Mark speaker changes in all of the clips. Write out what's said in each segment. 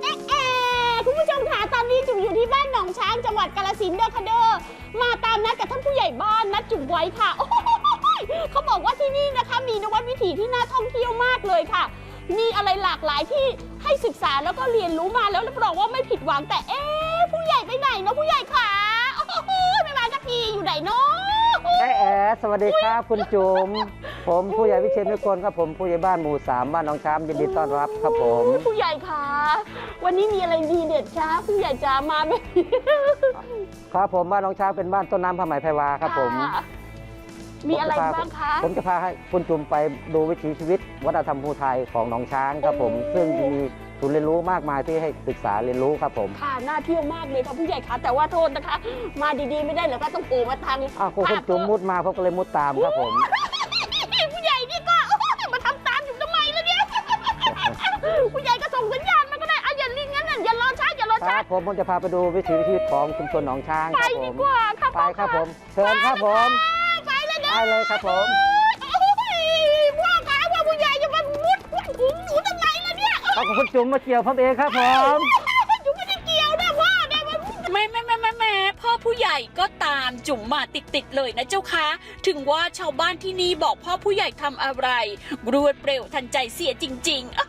Speaker 1: เอ๊ะคุณผู้ชมค่ะตอนนี้จุ๋มอยู่ที่บ้านหนองช้างจังหวัดกาฬสินธุ์เด้อค่ะเด้อมาตามนัดกับท่านผู้ใหญ่บ้านนัดจุ๋มไว้ค่ะโอ้โหเขาบอกว่าที่นี่นะคะ มีนวัดวิถีที่น่าท่องเที่ยวมากเลยค่ะ มีอะไรหลากหลายที่ให้ศึกษาแล้วก็เรียนรู้มาแล้วรับรองว่าไม่ผิดหวังแต่เอ๊ะผู้ใหญ่ไปไหนเนาะผู้ใหญ่ขาโอ้โหไม่มาสักทีอยู่ไหนเนาะ
Speaker 2: แอแอสวัสดีครับคุณจุ๋มผมผู้ใหญ่วิเชียรนุกลครับผมผู้ใหญ่บ้านหมู่สามบ้านหนองช้างยินดีต้อนรับครับผม
Speaker 1: ผู้ใหญ่ขาวันนี้มีอะไรดีเด็ดคะผู้ใหญ่จะมาไหม
Speaker 2: ครับผมบ้านหนองช้างเป็นบ้านต้นน้ำผ้าไหมไพรวาครับผมะ
Speaker 1: มีอะไร
Speaker 2: ผจพ
Speaker 1: บ้างคะ
Speaker 2: ผมจะพาให้คุณจุ๋มไปดูวิถีชีวิต วัฒนธรรมภูไทยของหนองช้างครับผม
Speaker 1: โอ้
Speaker 2: ซึ่งมีศูนย์เรียนรู้มากมายที่ให้ศึกษาเรียนรู้ครับผม
Speaker 1: ค่ะน่าเที่ยวมากเลยค่ะผู้ใหญ่คะแต่ว่าโทษนะคะ มาดีๆไม่ได้เหรอก็ต้องโผล่มาทาง
Speaker 2: อ้าวคุณคุณจุ๋มมุดมาผมก็เลยมุดตามครับผม
Speaker 1: ผู้ใหญ่นี่ก็โอ้โหมาทำตามอยู่ทำไมล่ะเนี่ยผู้ใหญ่ก็ส่งสัญญาณมาก็ได้อะอย่าลิงงั้นน่ะอย่ารอช้าอย่ารอ
Speaker 2: ค
Speaker 1: ช้า
Speaker 2: รับผมผมจะพาไปดูวิถีชีวิตของชุมชนหนองช้าง
Speaker 1: ไป
Speaker 2: ครับผ
Speaker 1: ดี
Speaker 2: ม
Speaker 1: กว่าค่ะ
Speaker 2: ไปครับผมเชิญครับผม
Speaker 1: ไปเลยเด้
Speaker 2: ไปเลยครับผม
Speaker 1: โอ้ยพ่อคะว่าผู้ใหญ่จะมามุดถุงหนูทำไมล่ะเนี่ย
Speaker 2: เอาคุณจุ๋มมาเกี่ยวผมเองครับผม
Speaker 1: จุ๋มไม่ได้เกี่ยวนะพ่อเนี่ยมัน
Speaker 3: แม่แม่แม่แม่แม่พ่อผู้ใหญ่ก็ตามจุ๋มมาติดติดๆเลยนะเจ้าคะ ถึงว่าชาวบ้านที่นี่บอกพ่อผู้ใหญ่ทำอะไร รวดเร็วทันใจเสียจริงๆอ้า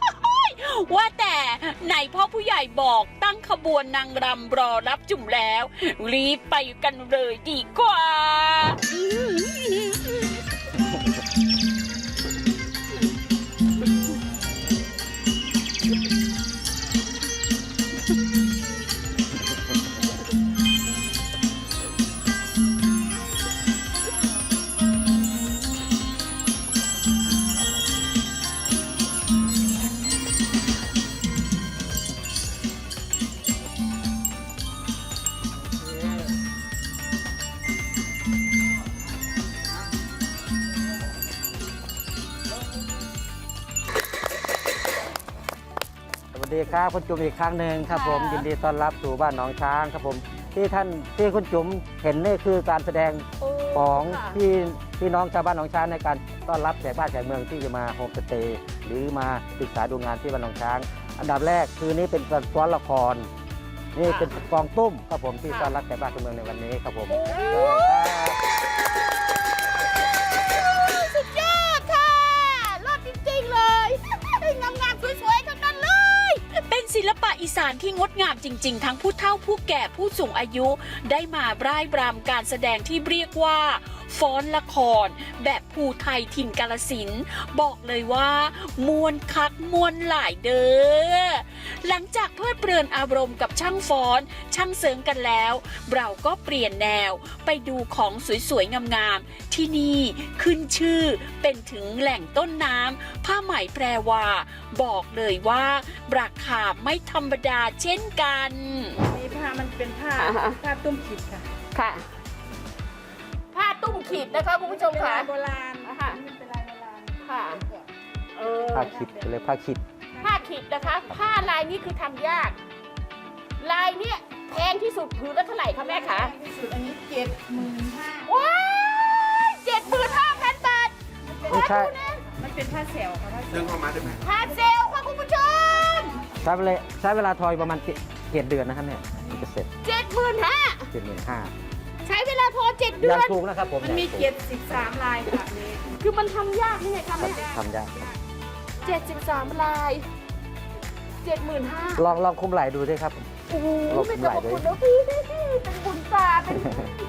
Speaker 3: ยว่าแต่ไหนพ่อผู้ใหญ่บอกตั้งขบวนนางรำรอรับจุ๋มแล้ว รีบไปกันเลยดีกว่า
Speaker 2: สวั ดีครับคุณจุ๋มอีกครั้งหนึ่งครับผมยินดีต้อนรับสู่บ้านหนองช้างครับผมที่ท่านที่คุณจุ๋มเห็นนี่คือการแสดงของพี่พี่น้องชาวบ้านหนองช้างในการต้อนรับแขกบ้านแขกเมืองที่จะมาโฮมสเตย์หรือมาศึกษาดูงานที่บ้านหนองช้าง อันดับแรกคือนี่เป็นการฟ้อนละคร นี่เป็นกองตุ้มครับผมที่ต้อนรับแขกบ้านแขกเมืองในวันนี้ครับผม
Speaker 1: สุ ล
Speaker 3: ปะอีสานที่งดงามจริง ๆ ทั้งผู้เฒ่าผู้แก่ผู้สูงอายุ ได้มาร่ายรำการแสดงที่เรียกว่า ฟ้อนละคร แบบภูไทยถิ่นกาลสินธุ์บอกเลยว่ามวนคักมวนหลายเด้อ หลังจากเพลิดเพลินอารมณ์กับช่างฟ้อน ช่างเสริงกันแล้ว เราก็เปลี่ยนแนวไปดูของสวยๆงามๆที่นี่ขึ้นชื่อเป็นถึงแหล่งต้นน้ำผ้าไหมแพรวา บอกเลยว่าราคาไม่ธรรมดาเช่นกัน
Speaker 4: นี่ผ้ามันเป็นผ้า
Speaker 1: อ่าฮะ
Speaker 4: ผ้าตุ้มขีดค่ะ
Speaker 1: ค่ะผ้า ตุ้มขีดนะคะคุณผู้ชม
Speaker 4: เป็น
Speaker 1: ค่ะ
Speaker 4: ลายโบราณ
Speaker 1: อ่าฮะ
Speaker 4: มันเป็นลายโบราณ
Speaker 1: ค่ะ เออ
Speaker 2: ผ้าขิดไปเลยผ้าขิด
Speaker 1: ผ้าขีดนะคะ ผ้าลายนี้คือทำยาก ลายเนี้ยแพงที่สุดผืนละเท่าไหร่คะแม่คะ
Speaker 4: ที่สุดอันนี้เจ็ดหมื่นห้า
Speaker 1: ว้ายเจ็ดหมื่นห้าพันบาท
Speaker 2: ไม่ใช่
Speaker 4: มันเป็นผ้าแสวค่ะผ้าแสว
Speaker 1: ผ้าเซลล์ค่ะคุณผู้ชม
Speaker 2: ใช้เวลาใช้เวลาทอยประมาณเจ็ดเดือนนะครับเนี่ยถึงจะเสร็จ
Speaker 1: เจ็ดหมื่นห้า
Speaker 2: เจ็ดหมื่นห้า
Speaker 1: ใช้ เวลาโทรเจ็ดเดื
Speaker 2: ยั
Speaker 1: องน
Speaker 2: ถูกนะครับผม
Speaker 4: มันมี
Speaker 2: ยังถูก
Speaker 4: เจ็ดสิบสามลายค่ะนี่
Speaker 1: คือมันทำยากนี่ไงคะแม่
Speaker 2: ทำยาก
Speaker 1: เจ็ดสิบสามลายเจ็ดหมื่นห้า
Speaker 2: ลองลองคุมไหลดูด้วยครับ
Speaker 1: โอ้โห
Speaker 2: ลบ
Speaker 1: เป็น
Speaker 2: ห
Speaker 1: ข
Speaker 2: ลา
Speaker 1: อยบ
Speaker 2: ด้วย
Speaker 1: คุณนะพี่เป็นบุญตาเป็น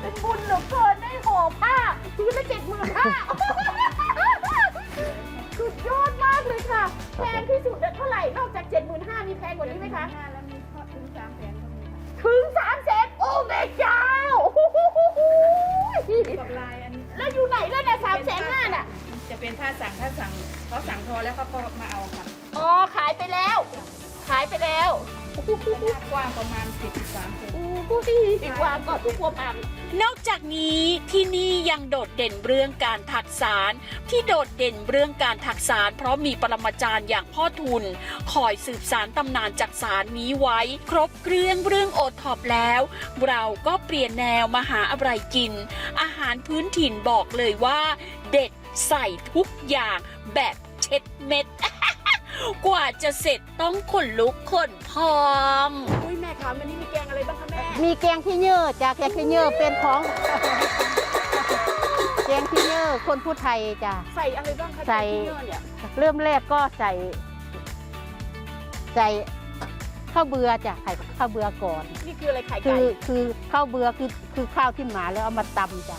Speaker 1: เป็นบุญเหลือเกินได้ห่อผ้าคือละเจ็ดหมื่นห้าสุดยอดมากเลยค่ะ แพงที่สุดเท่าไหร่ นอกจากเจ็ดหมื่นห้ามีแพงกว่านี้ไหมคะ
Speaker 4: ห้าแล้วมีทอดถึงสามแสนก็มีค่ะ
Speaker 1: ถึงสามแสนโอ้แม่เจ้า
Speaker 4: กับลายอันนี้
Speaker 1: แล้วอยู่ไหนแล้วเนี่ยสามแสนห้าน่ะ
Speaker 4: จะเป็นผ้าสั่งถ้าสั่งเขาสั่งทอแล้วเขาก็มาเอาค่ะ
Speaker 1: อ๋อ ขายไปแล้ว ขายไปแล้ว
Speaker 4: กว้างประมาณสิบสามเซน
Speaker 1: โอ้ยวางก่อนทุกพวพัง
Speaker 3: นอกจากนี้ที่นี่ยังโดดเด่นเรื่องการถักสาร ที่โดดเด่นเรื่องการถักสาร เพราะมีปรมาจารย์อย่างพ่อทุน คอยสืบสารตำนานจากสารนี้ไว้ ครบเครื่องเรื่องโอท็อปแล้ว เราก็เปลี่ยนแนวมาหาอะไรกิน อาหารพื้นถิ่นบอกเลยว่า เด็ดใส่ทุกอย่างแบบเช็ดเม็ด กว่าจะเสร็จต้องขนลุกขนพอง
Speaker 1: อุ้ยแม่คะวันนี้มีแกงอะไรบ้างคะแม่
Speaker 5: มีแกงขี้เหยื่อจ้ะแกงขี้เหยื่อเป็นของแกงขี้เหยื่อคนผู้ไทยจ้ะ
Speaker 1: ใส่อะไรบ้างคะ
Speaker 5: ใส่
Speaker 1: แกงขี้เหยื่อเนี่ย
Speaker 5: เริ่มแรกก็ใส่ ใส่ ข้าวเบือจ้ะไข่ข้าวเบือก่อน
Speaker 1: นี่คืออะไรไข่
Speaker 5: คื
Speaker 1: ไก่
Speaker 5: อคือข้าวเบือคือคือข้าวที่หมาแล้วเอามาตำจ้ะ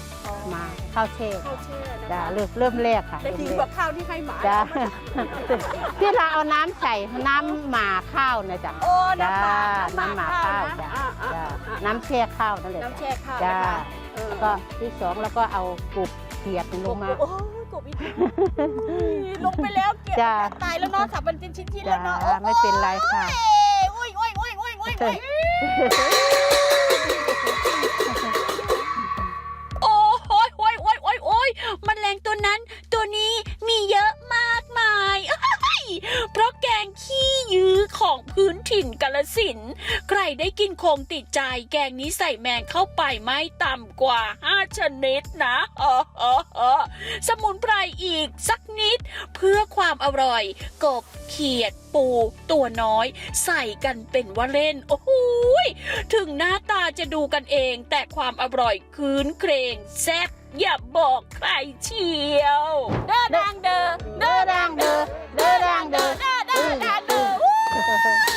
Speaker 5: มาข้าวแช่
Speaker 1: ข้าวแช่นะ
Speaker 5: จ้ะ
Speaker 1: คะ
Speaker 5: เริ่มเริ่มแรกค่ะ
Speaker 1: แต่
Speaker 5: เริ่ม
Speaker 1: ดี
Speaker 5: แร
Speaker 1: กว่ากข้าวที่ให้หมา
Speaker 5: จ้ะ
Speaker 1: แล้วมันจะ
Speaker 5: ที่เราเอาน้ำใส่น้ำหมาข้าวนะจ้ะ
Speaker 1: โอ้น้ำหมา
Speaker 5: จ้าน้ำหมาข้าว
Speaker 1: นะ
Speaker 5: จ้ะ
Speaker 1: อ่าอ่า
Speaker 5: จ้ะ
Speaker 1: อ่า
Speaker 5: น้ำแช่ข้าวนั่นแหละ
Speaker 1: น้ำ
Speaker 5: จ้ะ
Speaker 1: แช่ข้าว
Speaker 5: จ้า
Speaker 1: นะคะเออ
Speaker 5: แล้วก็ที่สองแล้วก็เอากรุบเขียดลงมา
Speaker 1: โอ้ยกบอีกลงไปแล้วเกลียด
Speaker 5: จ้า
Speaker 1: ตายแล้วเนาะสับมันเป็นชิ้นๆ
Speaker 5: จ้า
Speaker 1: แล้วเนาะ
Speaker 5: ไม่เป็นไรค่ะ
Speaker 1: โอ้ยโอ้ย โอ้ยโอ้ยโอ้ยโอ้ย
Speaker 3: โอ้ยโอ้ยแมลงตัวนั้น ตัวนี้มีเยอะมากมาย เพราะแกงขี้ยื้อของพื้นถิ่นกาลสิน ได้กินคงติดใจแกงนี้ใส่แมงเข้าไปไม่ต่ำกว่า 5 ชนิดนะเออเออเออสมุนไพรอีกสักนิด เพื่อความอร่อย กบเขียดปูตัวน้อย ใส่กันเป็นว่าเล่น โอ้โหยถึงหน้าตาจะดูกันเอง แต่ความอร่อยคืนเครงแซ่บอย่าบอกใครเชียว
Speaker 1: เด้อดังเด้อ
Speaker 5: เด้อดังเด้อเด้อดังเด้อ
Speaker 1: เด้อเด้อดังเด้อ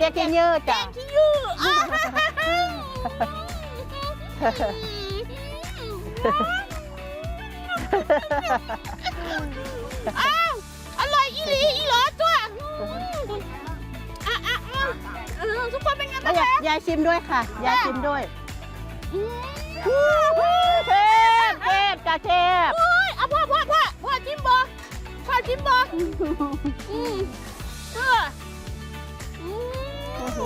Speaker 1: เรี
Speaker 5: ยกขี้เหยื่อ
Speaker 1: แก
Speaker 5: จ้ะ
Speaker 1: งขี้ยื้ออ้าวอ้าวอร่อยอีหลีอีหลอตัวอะอะอะเออทุกคนเป็นไง
Speaker 5: แล้
Speaker 1: บ้าวง
Speaker 5: ยาย
Speaker 1: คะ
Speaker 5: ยายชิมด้วยค่ะ ยายชิมด้วย
Speaker 1: อืม
Speaker 5: เทพเทพจ้ะเทพ
Speaker 1: โอ้ยเอาพ่อพ่อพ่อพ่อจิ้มบ่พ่อจิ้มบ่อืมเอออืม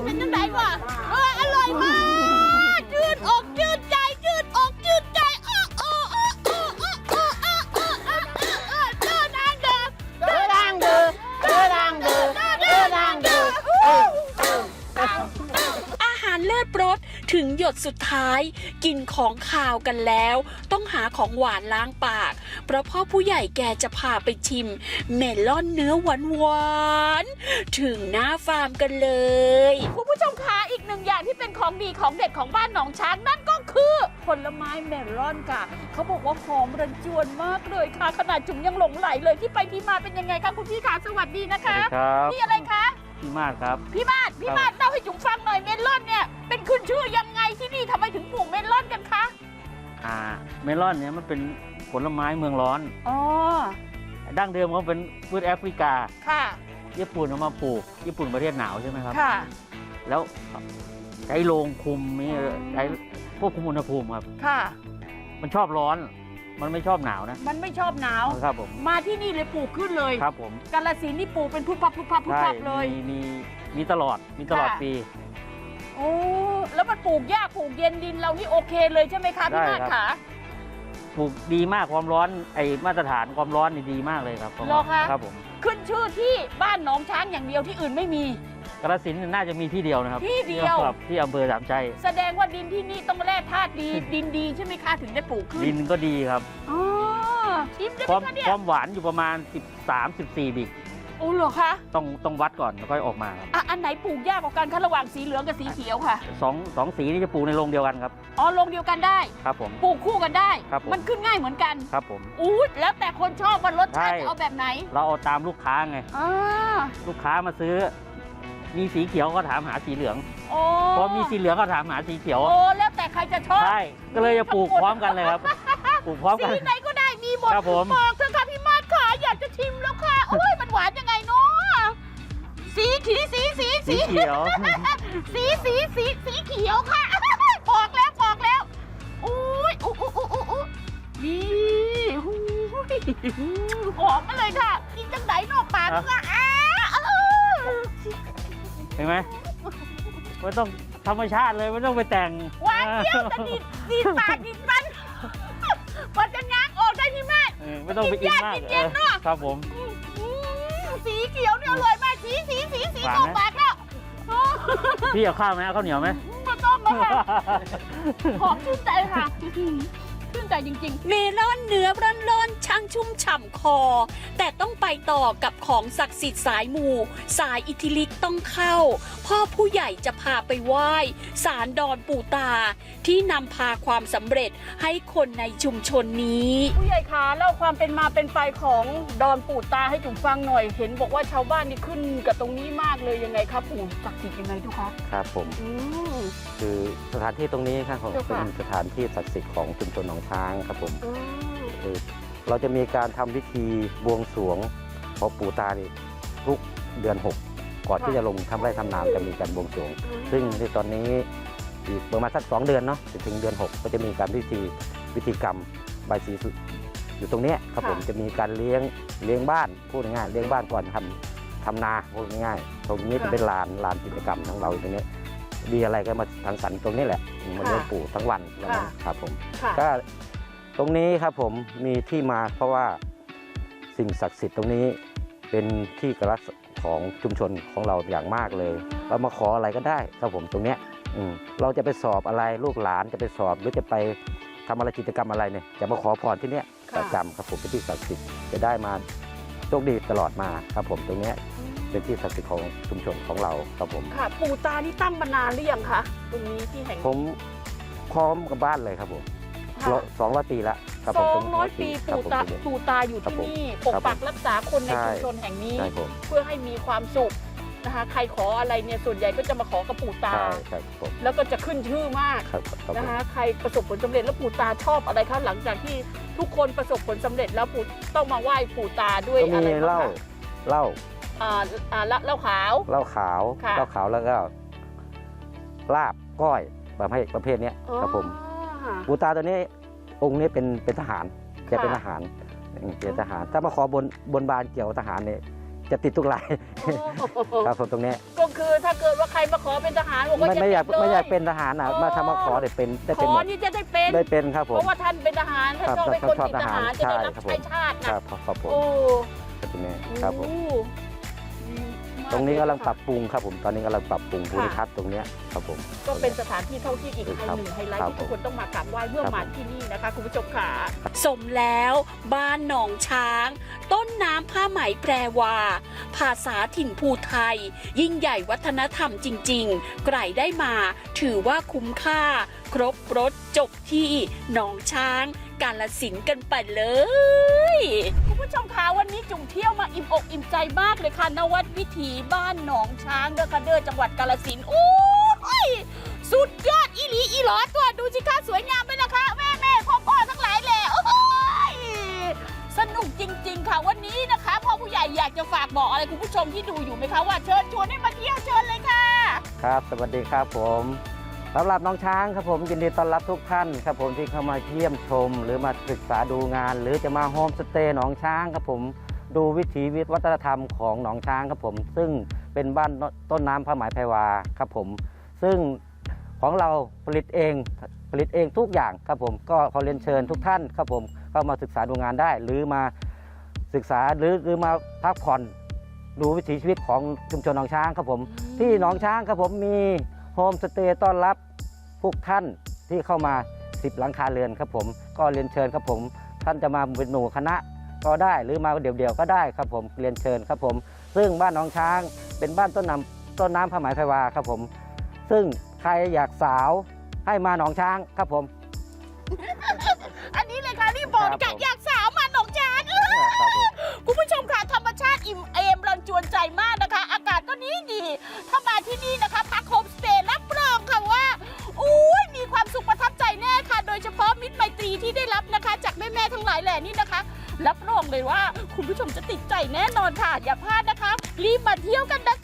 Speaker 1: เป็นจังไดวะเอออร่อยมาก
Speaker 3: ถึงหยดสุดท้าย กินของขาวกันแล้ว ต้องหาของหวานล้างปาก เพราะพ่อผู้ใหญ่แกจะพาไปชิม เมลอนเนื้อหวานหวานๆถึงหน้าฟาร์มกันเลย
Speaker 1: คุณผู้ชมคะอีกหนึ่งอย่างที่เป็นของดีของเด็ดของบ้านหนองช้างนั่นก็คือผลไม้เมลอนค่ะ เขาบอกว่าหอมรันจวนมากเลยค่ะ ขนาดจุ๋มยังหลงไหลเลยที่ไปที่มาเป็นยังไงคะคุณพี่คะสวัสดีนะคะ
Speaker 2: ครับ
Speaker 1: พี่อะไรคะ
Speaker 2: พี่มาศครับ
Speaker 1: พี่มาดพี่มาดเล่าให้จุ๋มฟังหน่อยเมลอนเนี่ย เป็นขึ้นชื่อยังไงที่นี่ทำไมถึงปลูกเมลอนกันคะ
Speaker 2: อ่า เมลอนเนี่ยมันเป็นผลไม้เมืองร้อน
Speaker 1: อ๋อ
Speaker 2: ดั้งเดิมเขาเป็นพืชแอฟริกา
Speaker 1: ค่ะ
Speaker 2: ญี่ปุ่นเอามาปลูก ญี่ปุ่นประเทศหนาวใช่ไหมครับ
Speaker 1: ค่ะ
Speaker 2: แล้วใช้โรงคุมนี่ใช้ควบคุมอุณหภูมิครับ
Speaker 1: ค่ะ
Speaker 2: มันชอบร้อน มันไม่ชอบหนาวนะ
Speaker 1: มันไม่ชอบหนาว
Speaker 2: ครับผม
Speaker 1: มาที่นี่เลยปลูกขึ้นเลย
Speaker 2: ครับผม
Speaker 1: กาลสินธุ์นี่ปลูกเป็นพุบพับพุบพับพุบ
Speaker 2: ใช่
Speaker 1: พับเลย
Speaker 2: มีมีมีตลอดมีตลอด
Speaker 1: ค่ะ
Speaker 2: ปี
Speaker 1: โอ้แล้วมันปลูกยากปลูกเย็นดินเรานี่โอเคเลยใช่ไหมคะพี่
Speaker 2: ได้
Speaker 1: มาด
Speaker 2: ครับ
Speaker 1: ขา
Speaker 2: ปลูกดีมากความร้อนไอมาตรฐานความร้อนนี่ดีมากเลยครับผม
Speaker 1: เหรอคะ
Speaker 2: ครับผมขึ้
Speaker 1: ขึ้นชื่อที่บ้านหนองช้างอย่างเดียวที่อื่นไม่มี
Speaker 2: กระสินธุ์น่าจะมีที่เดียวนะครับ
Speaker 1: ที่เดียว
Speaker 2: ครับที่อำเภอสามชัย
Speaker 1: แสดงว่าดินที่นี่ต้องแร่ธาตุดี ดินดีใช่ไหมคะถึงได้ปลูกขึ้น
Speaker 2: ดินก็ดีครับ
Speaker 1: อ๋อชิมได้
Speaker 2: ค
Speaker 1: ไหม
Speaker 2: วาม
Speaker 1: คะเนี่ย
Speaker 2: ความหวานอยู่ประมาณ 13 14 บิก
Speaker 1: โอ้เหรอคะ
Speaker 2: ต้องต้องวัดก่อนแล้วค่อยออกมาครับ
Speaker 1: อะอันไหนปลูกยากกว่ากันคะระหว่างสีเหลืองกับสีเขียวค่ะ
Speaker 2: สองสองสีนี่จะปลูกในโรงเดียวกันครับ
Speaker 1: อ๋อลงเดียวกันได้
Speaker 2: ครับผม
Speaker 1: ปลูกคู่กันได้
Speaker 2: ครับผม
Speaker 1: มันขึ้นง่ายเหมือนกัน
Speaker 2: ครับผม
Speaker 1: อู้ยแล้วแต่คนชอบว่ารสชาติ
Speaker 2: ใช่
Speaker 1: จะเอาแบบไหน
Speaker 2: เราเอาตามลูกค้าไง
Speaker 1: อ่า
Speaker 2: ลูกค้ามาซื้อ มีสีเขียวก็ถามหาสีเหลือง
Speaker 1: โอ้
Speaker 2: พอมีสีเหลืองก็ถามหาสีเขียว
Speaker 1: โอ้แล้วแต่ใครจะชอบ
Speaker 2: ใช่ ก็เลยจะปลูกพร้อมกันเลยครับ ปลูกพร้อมกัน
Speaker 1: สีไหนก็ได้มีหมด
Speaker 2: ครับผม
Speaker 1: บอกเถอะค่ะพี่มาดค่ะอยากจะชิมแล้วค่ะโอ้ยมันหวานยังไงเนาะสีขีสีสี
Speaker 2: สี
Speaker 1: สี
Speaker 2: เขียว
Speaker 1: สีสีสีสีเขียวค่ะบอกแล้วบอกแล้วอุ้ยอู้อู้อู้อู้อู้นี่อุ้ยหอมมาเลยค่ะกินจังไหนนอกปากก็อ้าเออ
Speaker 2: เห็นไหมไม่ต้องธรรมชาติเลยไม่ต้องไปแต่ง
Speaker 1: หวานเที่ยวจะดีดดีดปากดีดฟันมันจะง้างออกได้พี่แม่
Speaker 2: เออไม่ต้องไปกินมาก
Speaker 1: กินยากกินเย็นเนอะ
Speaker 2: ออครับผม
Speaker 1: อืมสีเขียวเนี่ยอร่อยมากสีสีสีสี
Speaker 2: หวาน
Speaker 1: นอก
Speaker 2: ไหม
Speaker 1: ปากแล้วโอ้
Speaker 2: พี่เอาข้าวไหมเอาข้าวเหนียวไหม
Speaker 1: ไม่ต้องแล้วค่ะหอมชื่นใจค่ะชื่ นใจจริง
Speaker 3: เมลอนเนื้อร้อนๆช่างชุ่มฉ่ำคอ แต่ต้องไปต่อกับของศักดิ์สิทธิ์สายมู สายอิทธิฤทธิ์ต้องเข้า พ่อผู้ใหญ่จะพาไปไหว้สารดอนปู่ตา ที่นำพาความสำเร็จให้คนในชุมชนนี้
Speaker 1: ๆผู้ใหญ่คะเล่าความเป็นมาเป็นไปของดอนปู่ตาให้จุ๋มฟังหน่อย เห็นบอกว่าชาวบ้านนี่ขึ้นกับตรงนี้มากเลยยังไงครับปู่ศักดิ์สิทธิ์ยังไงทุกคะ
Speaker 2: ครับผม
Speaker 1: อืม
Speaker 2: คือสถานที่ตรงนี้ครับผม
Speaker 1: เจ้าค่ะ
Speaker 2: เป็นสถานที่ศักดิ์สิทธิ์ของชุมชนหนองช้างครับผม
Speaker 1: อืม
Speaker 2: คือเราจะมีการทำพิธีบวงสรวงขอปู่ตานี่ทุกเดือนหกก่อนที่จะลงทำไร่ทำนาจะมีการบวงสรวง ซึ่งในตอนนี้อีกประมาณสักสองเดือนเนาะจะถึงเดือน 6 ก็จะมีการพิธีพิธีกรรมใบายสีสุอยู่ตรงเนี้ยครับผมจะมีการเลี้ยงเลี้ยงบ้านพูดง่ายๆเลี้ยงบ้านก่อนทำทำนาพูดง่ายๆตรงนี้จะเป็นลานลานกิจกรรมของเราตรงนี้ มีอะไรก็มาทางสรรค์ตรงนี้แหละมาเลี้ยงปู่ทั้งวันวันนั้นครับผม
Speaker 1: ค่ะ
Speaker 2: ก็ตรงนี้ครับผมมีที่มาเพราะว่าสิ่งศักดิ์สิทธิ์ตรงนี้เป็นที่กรักของชุมชนของเราอย่างมากเลย เรามาขออะไรก็ได้ครับผมตรงเนี้ยอืมเราจะไปสอบอะไรลูกหลานจะไปสอบหรือจะไปทำอะไรกิจกรรมอะไรเนี่ยจะมาขอพรที่เนี้ยประจำครับผมเป็นที่ศักดิ์สิทธิ์จะได้มาโชคดีตลอดมาครับผมตรงเนี้ย เป็นที่ศักดิ์สิทธิ์ของชุมชนของเราครับผม
Speaker 1: ค่ะ ปู่ตานี่ตั้งมานานหรือยังคะตรงนี้ที่แห่ง
Speaker 2: ผมพร้อมกับบ้านเลยครับผม
Speaker 1: ค่ะ
Speaker 2: สองร้อยปีละครับ
Speaker 1: ส
Speaker 2: ผม
Speaker 1: องร้อยปี
Speaker 2: ครับ
Speaker 1: ปู่
Speaker 2: ผม
Speaker 1: ตา
Speaker 2: ตรงนี้
Speaker 1: ปู่ตาอยู่
Speaker 2: ครับ
Speaker 1: ที่
Speaker 2: ผม
Speaker 1: นี่ปก
Speaker 2: ครับผม
Speaker 1: ปักรักษาคนใน
Speaker 2: ใช่
Speaker 1: ชุมชนแห่งนี้
Speaker 2: ใช่ผม
Speaker 1: เพื่อให้มีความสุขนะคะ ใครขออะไรเนี่ยส่วนใหญ่ก็จะมาขอกับปู่ตา
Speaker 2: ใช่ครับผม
Speaker 1: แล้วก็จะขึ้นชื่อมาก
Speaker 2: ครับครับผม
Speaker 1: นะคะ ใครประสบผลสำเร็จแล้วปู่ตาชอบอะไรคะหลังจากที่ทุกคนประสบผลสำเร็จแล้วปู่ต้องมาไหว้ปู่ตาด้วย
Speaker 2: ก็
Speaker 1: อะ
Speaker 2: มี
Speaker 1: ไร
Speaker 2: เห
Speaker 1: บ้า
Speaker 2: ล้าง
Speaker 1: คะ
Speaker 2: เหล้า
Speaker 1: อ่าอ่าเหล้าเหล้าขาว
Speaker 2: เหล้าขาว
Speaker 1: ค่ะ
Speaker 2: เหล้าขาวแล้วก็ลาบก้อยประเภทประเภทเนี้ยครับผม
Speaker 1: อ๋อ
Speaker 2: ปูตาตัวนี้องค์นี้เป็นเป็นทหารจะเป็นท
Speaker 1: ค่ะ
Speaker 2: หารอืมเป็นทหาร ถ้ามาขอบนบนบานเกี่ยวกับทหารเนี่ยจะติดทุกรายครับผมตรงเนี้ย
Speaker 1: ก็คือถ้าเกิดว่าใครมาขอเป็นทหารบอกว่า
Speaker 2: ไม่
Speaker 1: จะ
Speaker 2: ไม่อยาก
Speaker 1: ติดเล
Speaker 2: ไม่อยากเป็นทหารอะ
Speaker 1: อ๋อ
Speaker 2: มาทำมาขอได้เป็นได้
Speaker 1: ข
Speaker 2: เป็น
Speaker 1: อ
Speaker 2: หมด
Speaker 1: นี่จะได้เป็น
Speaker 2: ได้เป็นครับผ
Speaker 1: เพ
Speaker 2: ม
Speaker 1: ราะว่าท่านเป็นทหารท่าน
Speaker 2: ครับ
Speaker 1: ชอบเป็น
Speaker 2: ครับ
Speaker 1: คน
Speaker 2: ชอบ
Speaker 1: ติดทหาร
Speaker 2: ทหาร
Speaker 1: จะได้รับ
Speaker 2: ใช่ครับผม
Speaker 1: ใช้ชาติ
Speaker 2: ค
Speaker 1: นะ
Speaker 2: รับครับผม
Speaker 1: โอ้
Speaker 2: ตรงนี้ครับผม
Speaker 1: โอ้ดีมาก
Speaker 2: ตรงนี้กำลัง
Speaker 1: เย
Speaker 2: ปรับปรุงครับผมตอนนี้กำลังปรับปรุงภูมิ
Speaker 1: ค่ะ
Speaker 2: ทัศน์ตรงเนี้ยครับผม
Speaker 1: ก็เป็นสถานที่ท่องเที่ยวอีก
Speaker 2: ค
Speaker 1: แห่
Speaker 2: รั
Speaker 1: ง
Speaker 2: บ
Speaker 1: หนึ่งไฮไลท์
Speaker 2: ครับ
Speaker 1: ที่ทุกคนต้องมากราบไหว้เมื่อ
Speaker 2: ครับ
Speaker 1: มา
Speaker 2: ผม
Speaker 1: ที่นี่นะคะคุณผู้ชมค่ะ
Speaker 3: สมแล้วบ้านหนองช้าง ต้นน้ำผ้าไหมแพรวา ภาษาถิ่นภูไทย ยิ่งใหญ่วัฒนธรรมจริง ๆ ไกลได้มา ถือว่าคุ้มค่า ครบรถจบที่หนองช้าง กาลสินกันไปเลย
Speaker 1: คุณผู้ชมคะวันนี้จุ่มเที่ยวมาอิ่มอกอิ่มใจมากเลยค่ะนวัดวิถีบ้านหนองช้างเดอะคาเดอจังหวัดกาลสินโอ้ยสุดยอดอีหลีอีหลอตัวดูสิคะสวยงามไปนะคะแม่แม่พ่อพ่อทั้งหลายแหละโอ้ยสนุกจริง ๆ ค่ะวันนี้นะคะพ่อผู้ใหญ่อยากจะฝากบอกอะไรคุณผู้ชมที่ดูอยู่ไหมคะว่าเชิญชวนให้มาเที่ยวเชิญเลยค่ะ
Speaker 2: ครับ สวัสดีครับผม สำหรับน้องช้างครับผมยินดีต้อนรับทุกท่านครับผมที่เข้ามาเยี่ยมชม หรือมาศึกษาดูงาน หรือจะมาโฮมสเตย์หนองช้างครับผมดูวิถีวิวัฒนธรรมของหนองช้างครับผม ซึ่งเป็นบ้านต้นน้ำผ้าไหมายไพวาครับผม ซึ่งของเราผลิตเองผลิตเองทุกอย่างครับผมก็ขอเรียนเชิญทุกท่านครับผมเข้ามาศึกษาดูงานได้ หรือมาศึกษาหรือหรือมาพักผ่อนดูวิถีชีวิตของชุมชนหนองช้างครับผม ที่หนองช้างครับผมมี โฮมสเตย์ต้อนรับทุกท่านที่เข้ามา 10 หลังคาเรือนครับผม ก็เรียนเชิญครับผม ท่านจะมาเป็นหนูคณะก็ได้หรือมาเดี่ยวๆก็ได้ครับผมเรียนเชิญครับผม ซึ่งบ้านหนองช้างเป็นบ้านต้นน้ำต้นน้ำผ้าไหมไพรวาครับผม ซึ่งใครอยากสาวให้มาหนองช้างครับผม
Speaker 1: อันนี้เลยค่ะที่บอก
Speaker 2: ครับ
Speaker 1: กะ
Speaker 2: ผม
Speaker 1: อยากสาวมาหนองจาน
Speaker 2: ครับผม
Speaker 1: คุณผู้ชมค่ะธรรมชาติอิ่มเอมรันจวนใจมากนะคะ อากาศก็ดีดี ถ้ามาที่นี่นะคะพักโฮมส อุ้ยมีความสุขประทับใจแน่ค่ะ โดยเฉพาะมิตรไมตรีที่ได้รับนะคะ จากแม่แม่ทั้งหลายแหล่นี่นะคะ รับรองเลยว่าคุณผู้ชมจะติดใจแน่นอนค่ะ อย่าพลาดนะคะ รีบมาเที่ยวกันนะคะ